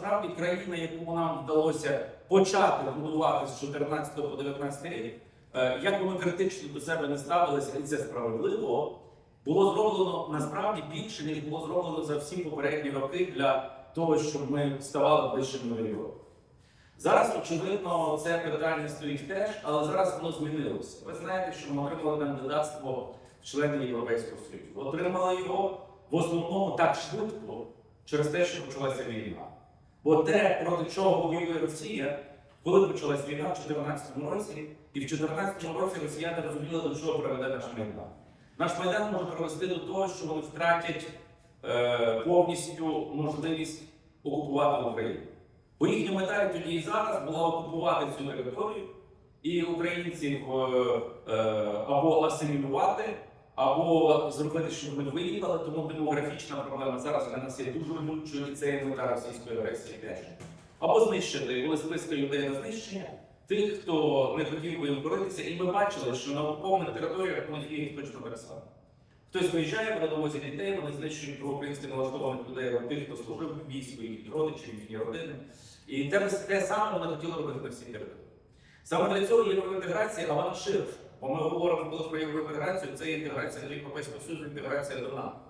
насправді країна, яку нам вдалося почати будувати з 14 по 19 рік, е, як би ми критично до себе не ставилися, і це справедливо, було зроблено насправді більше, ніж було зроблено за всі попередні роки для того, щоб ми ставали ближчими до Європи. Зараз, очевидно, це питання стоїть теж, але зараз воно змінилося. Ви знаєте, що ми отримали кандидатство в члени Європейського Союзу. Отримали його в основному так швидко через те, що почалася війна. Бо те, проти чого воює Росія, коли почалась війна в 2014 році, і в 2014 році росіяни розуміли, до чого приведе наш майдан. Наш майдан може привести до того, що вони втратять е, повністю можливість окупувати Україну. Бо їхня мета тоді і зараз була окупувати цю територію і українців е, е, або асимілювати, або зробити, щоб ми виїхали. Тому демографічна проблема зараз для нас є дуже болючою, і це російської агресії теж. Або знищити, коли списки людей на знищення, тих, хто не хотів би боротися, і ми бачили, що на окупованих територіях вони діють точно так. Хтось виїжджає, вони довозять дітей, вони знищують проукраїнськи налаштованих людей, тих, хто служив в війську, їхні родичі, їхні родини. І те, те саме вони хотіли робити на всій території. Саме для цього євроінтеграція, а вона ширша. Бо ми говоримо коли про євроінтеграцію, це інтеграція Європейського Союзу, інтеграція до НАТО.